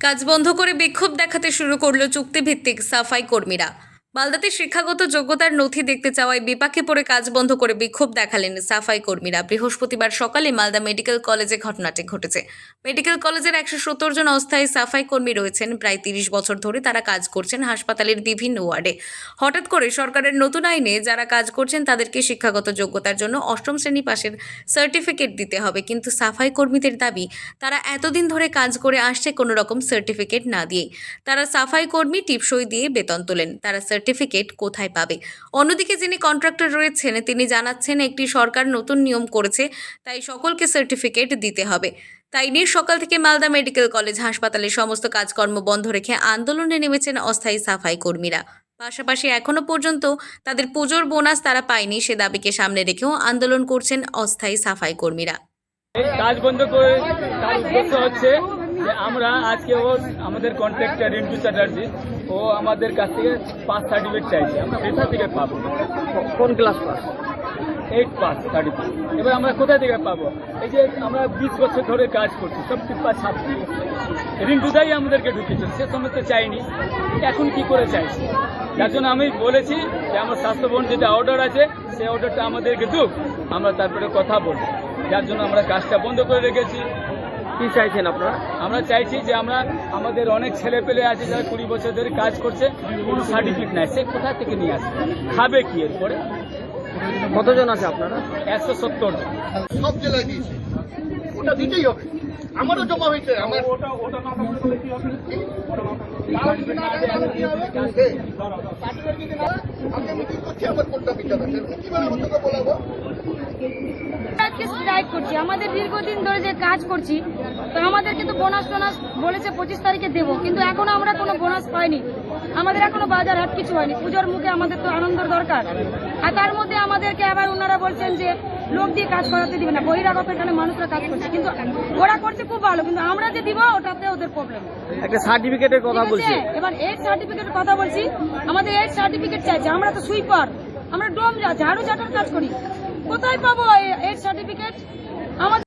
কাজ বন্ধ করে বিক্ষোভ দেখাতে শুরু করল চুক্তিভিত্তিক সাফাই কর্মীরা। মালদাতে শিক্ষাগত যোগ্যতার নথি দেখতে চাওয়ায় বিপাকে পড়ে কাজ বন্ধ করে বিক্ষোভ দেখালেন সাফাই কর্মীরা। বৃহস্পতিবার সকালে মালদা মেডিকেল কলেজে ঘটনাটি ঘটেছে। মেডিকেল কলেজের একশো সত্তর জন অস্থায়ী সাফাই কর্মী রয়েছেন। প্রায় তিরিশ বছর ধরে তারা কাজ করছেন হাসপাতালের বিভিন্ন ওয়ার্ডে। হঠাৎ করে সরকারের নতুন আইনে যারা কাজ করছেন তাদেরকে শিক্ষাগত যোগ্যতার জন্য অষ্টম শ্রেণি পাশের সার্টিফিকেট দিতে হবে। কিন্তু সাফাই কর্মীদের দাবি, তারা এতদিন ধরে কাজ করে আসছে কোনো রকম সার্টিফিকেট না দিয়ে তারা সাফাই কর্মী টিপসই দিয়ে বেতন তোলেন। তারা সার্টিফিকেট কোথায় পাবে? অন্যদিকে যিনি কন্ট্রাক্টর রয়েছেন, তিনি জানাচ্ছেন একটি সরকার নতুন নিয়ম করেছে, তাই সকলকে সার্টিফিকেট দিতে হবে। তাই নিয়ে সকাল থেকে মালদা মেডিকেল কলেজ হাসপাতালে সমস্ত কাজকর্ম বন্ধ রেখে আন্দোলনে নেমেছেন অস্থায়ী সাফাই কর্মীরা। পাশাপাশি এখনও পর্যন্ত তাদের পুজোর বোনাস তারা পায়নি, সে দাবিকে সামনে রেখেও আন্দোলন করছেন অস্থায়ী সাফাই কর্মীরা। কাজ বন্ধ করে তার উদ্দেশ্য হচ্ছে আমরা আজকে ও আমাদের কন্ট্রাক্টর রিন্টু চ্যাটার্জি ও আমাদের কাছ থেকে পাস সার্টিফিকেট চাইছে। আমরা কোথা থেকে পাবো? কোন class pass eight pass certificate এবার আমরা কোথা থেকে পাবো? এই যে আমরা বিশ বছর ধরে কাজ করছি সব টিপ্পা ছাত্রী। রিন্টুদাই আমাদেরকে ঢুকেছে সে সময় তো চাইনি। এখন কি করে চাইছি? যার জন্য আমি বলেছি যে আমার স্বাস্থ্যভবন যেটা অর্ডার আছে সেই অর্ডারটা আমাদেরকে দুক আমরা তারপরে কথা বলব। যার জন্য আমরা কাজটা বন্ধ করে রেখেছি। কি চাইছেন আপনারা? আমরা চাইছি যে আমরা আমাদের অনেক ছেলে পেলে আছে যারা কুড়ি বছর ধরে কাজ করছে কোনো সার্টিফিকেট নাই। সে কোথা থেকে নিয়ে আসবে? খাবে কি এরপরে? কতজন আছে আপনারা? একশো সত্তর সব জেলায় দিয়েছে। ওটা দিতেই হবে। আমারও জমা হয়েছে আমার আগে মিটিং করছি আমার কোনটা বিচার আছে কীভাবে আমার তোকে বলাবো আজকে স্ট্রাইক করছি। আমাদের দীর্ঘদিন ধরে যে কাজ করছি তো আমাদের কিন্তু বোনাস টোনাস বলেছে পঁচিশ তারিখে দেবো। কিন্তু এখনও আমরা কোনো বোনাস পাইনি। আমাদের এখনও বাজার হাট কিছু হয়নি। পুজোর মুখে আমাদের তো আনন্দের দরকার। আর তার মধ্যে আমাদেরকে আবার ওনারা বলছেন যে লোক দিয়ে কাজ করাতে দিবে না। বহিরাগত এখানে মানুষরা কাজ করছে। কিন্তু ওরা করছে খুব ভালো। কিন্তু আমরা যে দিব ওটাতে ওদের প্রবলেম একটা সার্টিফিকেটের কথা বলছি। এবার এইট সার্টিফিকেটের কথা বলছি। আমাদের এইট সার্টিফিকেট চাইছে। আমরা তো সুইপার আমরা ডোম যা ঝাড়ু ঝাটার কাজ করি। কোথায় পাবো এইট সার্টিফিকেট আমাদের